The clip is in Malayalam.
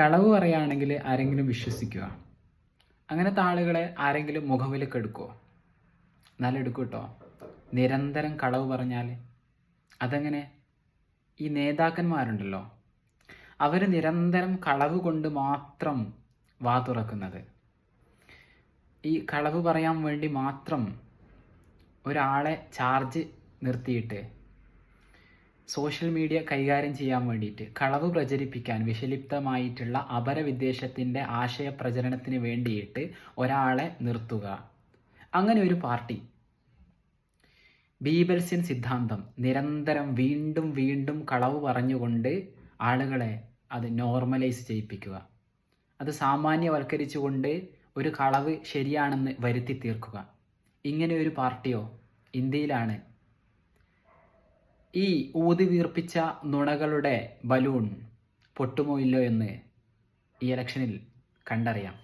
കളവ് പറയുകയാണെങ്കിൽ ആരെങ്കിലും വിശ്വസിക്കുക. അങ്ങനത്തെ ആളുകളെ ആരെങ്കിലും മുഖവിലേക്ക് എടുക്കുമോ എന്നാലും എടുക്കും കേട്ടോ. നിരന്തരം കളവ് പറഞ്ഞാൽ അതങ്ങനെ? ഈ നേതാക്കന്മാരുണ്ടല്ലോ. അവർ നിരന്തരം കളവ് കൊണ്ട് മാത്രം വാ തുറക്കുന്നത്. ഈ കളവ് പറയാൻ വേണ്ടി മാത്രം ഒരാളെ ചാർജ് നിർത്തിയിട്ട് സോഷ്യൽ മീഡിയ കൈകാര്യം ചെയ്യാൻ വേണ്ടിയിട്ട് കളവ് പ്രചരിപ്പിക്കാൻ വിഷലിപ്തമായിട്ടുള്ള അപരവിദ്വേഷത്തിന്റെ ആശയ പ്രചരണത്തിന് വേണ്ടിയിട്ട് ഒരാളെ നിർത്തുക. അങ്ങനെ ഒരു പാർട്ടി. ബീബൽസ്യൻ സിദ്ധാന്തം. നിരന്തരം വീണ്ടും വീണ്ടും കളവ് പറഞ്ഞുകൊണ്ട് ആളുകളെ അത് നോർമലൈസ് ചെയ്യിപ്പിക്കുക. അത് സാമാന്യവൽക്കരിച്ചുകൊണ്ട് ഒരു കളവ് ശരിയാണെന്ന് വരുത്തി തീർക്കുക ഇങ്ങനെ ഒരു പാർട്ടിയോ ഇന്ത്യയിലാണ് ഈ ഊതി വീർപ്പിച്ച നുണകളുടെ ബലൂൺ പൊട്ടുമോ ഇല്ലോ എന്ന് ഈ ഇലക്ഷനിൽ കണ്ടറിയാം.